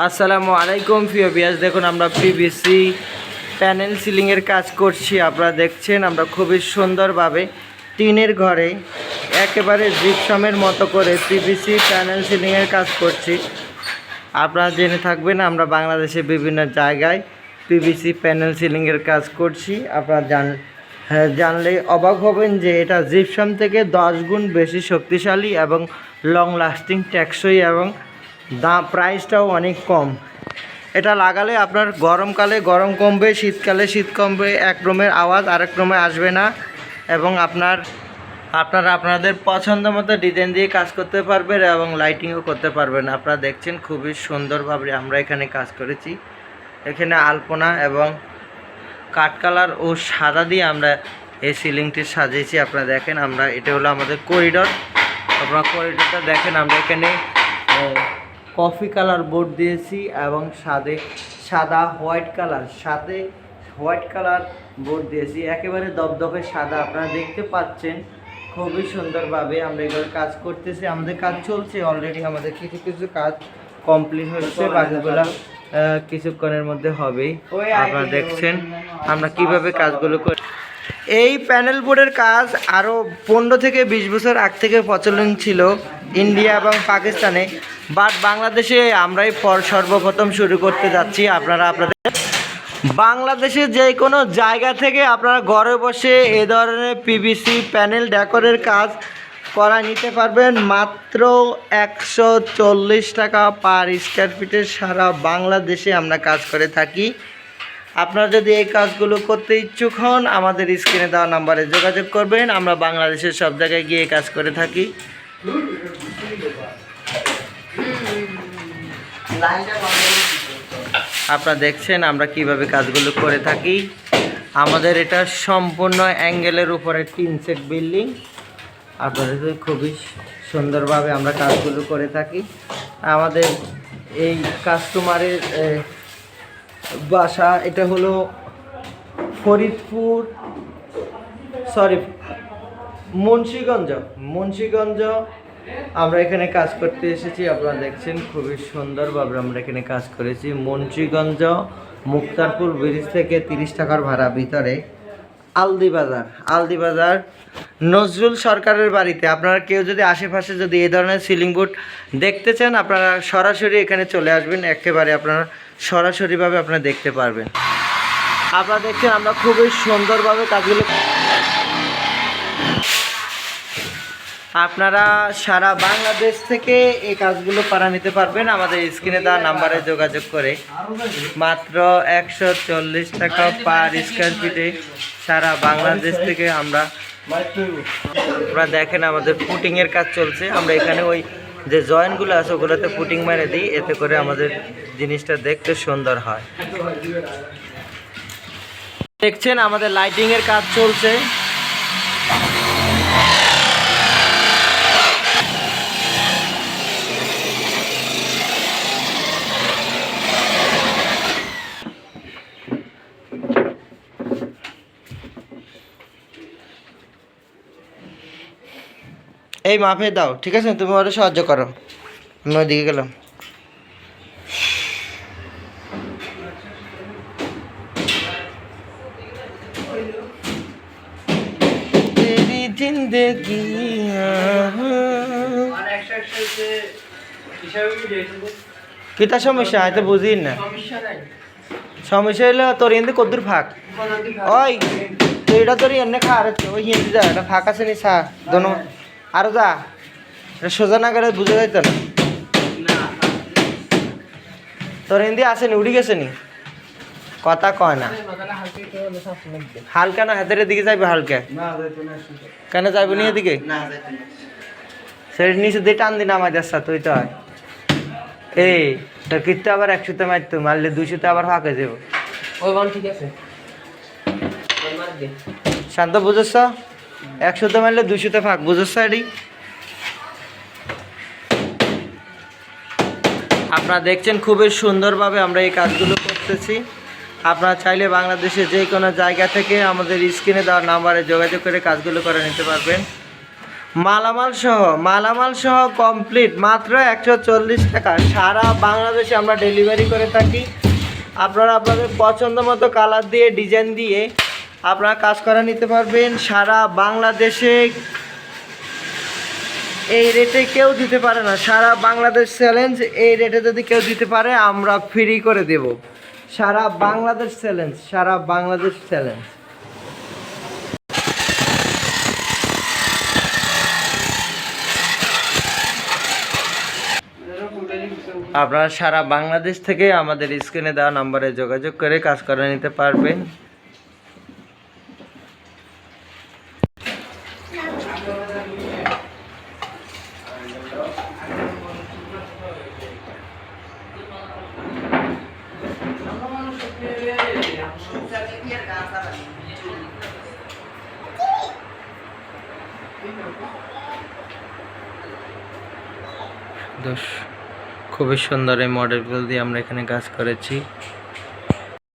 আসসালামু আলাইকুম, প্রিয় বিয়াস দেখুন, আমরা পিভিসি প্যানেল সিলিংয়ের কাজ করছি। আপনারা দেখছেন, আমরা খুবই সুন্দরভাবে টিনের ঘরে একেবারে জিপসামের মতো করে পিভিসি প্যানেল সিলিংয়ের কাজ করছি। আপনারা জেনে থাকবেন, আমরা বাংলাদেশে বিভিন্ন জায়গায় পিভিসি প্যানেল সিলিংয়ের কাজ করছি। আপনারা জান হ্যাঁ জানলে অবাক হবেন যে এটা জিপসাম থেকে দশ গুণ বেশি শক্তিশালী এবং লং লাস্টিং টেকসই এবং দাম প্রাইসটাও অনেক কম। এটা লাগালে আপনার গরমকালে গরম কমবে, শীতকালে শীত কমবে, এক রুমের আওয়াজ আরেক রুমে আসবে না। এবং আপনার, আপনারা আপনাদের পছন্দ মতো ডিজাইন দিয়ে কাজ করতে পারবেন এবং লাইটিংও করতে পারবেন। আপনারা দেখছেন খুবই সুন্দরভাবে আমরা এখানে কাজ করেছি। এখানে আলপনা এবং কাঠ কালার ও সাদা দিয়ে আমরা এই সিলিংটি সাজিয়েছি। আপনারা দেখেন, আমরা, এটা হলো আমাদের করিডর আপনারা করিডরটা দেখেন, আমরা এখানে কফি কালার বোর্ড দিয়েছি এবং সাদে সাদা হোয়াইট কালার সাথে হোয়াইট কালার বোর্ড দিয়েছি। একেবারে দপদপে সাদা আপনারা দেখতে পাচ্ছেন। খুবই সুন্দরভাবে আমরা এগুলো কাজ করতেছি। আমাদের কাজ চলছে অলরেডি আমাদের কিছু কিছু কাজ কমপ্লিট হচ্ছে বাকিগুলো কিছুক্ষণের মধ্যে হবেই। আপনারা দেখছেন আমরা কীভাবে কাজগুলো করি এই প্যানেল বোর্ডের কাজ আরও পনেরো থেকে বিশ বছর আগ থেকে প্রচলন ছিল ইন্ডিয়া এবং পাকিস্তানে। বাট বাংলাদেশে আমরাই পর সর্বপ্রথম শুরু করতে যাচ্ছি। আপনারা আপনাদের বাংলাদেশের যে কোনো জায়গা থেকে আপনারা ঘরে বসে এ ধরনের পিভিসি প্যানেল ডেকোরের কাজ করা নিতে পারবেন। মাত্র একশো চল্লিশ টাকা পার স্কোয়ার ফিটের সারা বাংলাদেশে আমরা কাজ করে থাকি। আপনারা যদি এই কাজগুলো করতে ইচ্ছুক হন, আমাদের স্ক্রিনে দেওয়া নাম্বারে যোগাযোগ করবেন। আমরা বাংলাদেশের সব জায়গায় গিয়ে কাজ করে থাকি। আপনারা দেখছেন আমরা কীভাবে কাজগুলো করে থাকি। আমাদের এটা সম্পূর্ণ অ্যাঙ্গেলের উপরে তিন সেট বিল্ডিং। আপনাদের খুবই সুন্দরভাবে আমরা কাজগুলো করে থাকি। আমাদের এই কাস্টমারের বাসা, এটা হলো ফরিদপুর সরি মুন্সিগঞ্জ। মুন্সিগঞ্জ, আমরা এখানে কাজ করতে এসেছি, আপনারা দেখছেন, খুবই সুন্দরভাবে আমরা এখানে কাজ করেছি। মুন্সিগঞ্জ, মুক্তারপুর ব্রিজ থেকে তিরিশ টাকার ভাড়া ভিতরে। আলদি বাজার আলদি বাজার, নজরুল সরকারের বাড়িতে। আপনারা কেউ যদি আশেপাশে যদি এই ধরনের সিলিং বোর্ড দেখতে চান, আপনারা সরাসরি এখানে চলে আসবেন। একেবারে আপনারা সরাসরিভাবে আপনারা দেখতে পারবেন। আপনারা দেখছেন আমরা খুবই সুন্দরভাবে কাজগুলো আপনারা সারা বাংলাদেশ থেকে এই কাজগুলো পারা নিতে পারবেন। আমাদের স্ক্রিনে দেওয়া নাম্বারে যোগাযোগ করে। মাত্র একশো চল্লিশ টাকা পার স্কোয়ার ফিটে সারা বাংলাদেশ থেকে আমরা আপনারা দেখেন আমাদের ফুটিংয়ের কাজ চলছে। আমরা এখানে ওই যে জয়েন্টগুলো আছে ওগুলোতে পুটিং মেরে দিই, এতে করে আমাদের জিনিসটা দেখতে সুন্দর হয়। দেখছেন আমাদের লাইটিংয়ের কাজ চলছে। এই মাফে দাও ঠিক আছে? তুমি ওরা সাহায্য করো। আমি ওইদিকে গেলাম। জিন্দগি সমস্যা? বুঝি না। সমস্যা হইল তোর এমনি কদ্দুর ফাঁক। ওই তুই এটা তোর এমনি খা আর ওই হিন্দি যা এটা ফাঁক আছে নি সা দোনো। আরও যা। সোজা না গেলে বুঝে যাইতো না। তোর হিন্দি আসেনি উড়ি গেছে নি? কথা কয় না। হালকা না হাতের দিকে যাইবে হালকা? কেন যাইবে নি এদিকে? সেটা নিচে দিয়ে টান দি নামাই যাচ্ছা তুই তো হয় এই তোর কিন্তু আবার একশোতে মারতো মারলে দুইশোতে আবার ফাঁকে যাব ওই ঠিক আছে। শান্ত বুঝেছ? একশোতে মারলে দুশোতে ফাঁক, বুঝেছ এডি আপনারা দেখছেন খুবই সুন্দরভাবে আমরা এই কাজগুলো করতেছি। আপনারা চাইলে বাংলাদেশে যে কোনো জায়গা থেকে আমাদের স্ক্রিনে দেওয়ার নাম্বারে যোগাযোগ করে কাজগুলো করে নিতে পারবেন। মালামাল সহ মালামাল সহ কমপ্লিট মাত্র একশো চল্লিশ টাকা। সারা বাংলাদেশে আমরা ডেলিভারি করে থাকি। আপনারা আপনাদের পছন্দ মতো কালার দিয়ে ডিজাইন দিয়ে আপনারা কাজ করা নিতে পারবেন। সারা বাংলাদেশে এই রেটে কেউ দিতে পারে না। সারা বাংলাদেশ চ্যালেঞ্জ এই রেটে যদি কেউ দিতে পারে, আমরা ফ্রি করে দেব। সারা বাংলাদেশ চ্যালেঞ্জ সারা বাংলাদেশ চ্যালেঞ্জ আপনারা সারা বাংলাদেশ থেকে আমাদের স্ক্রিনে দেওয়া নাম্বারে যোগাযোগ করে কাজ করে নিতে পারবেন। দোষ খুবই সুন্দর এই মডেলগুলো দিয়ে আমরা এখানে কাজ করেছি।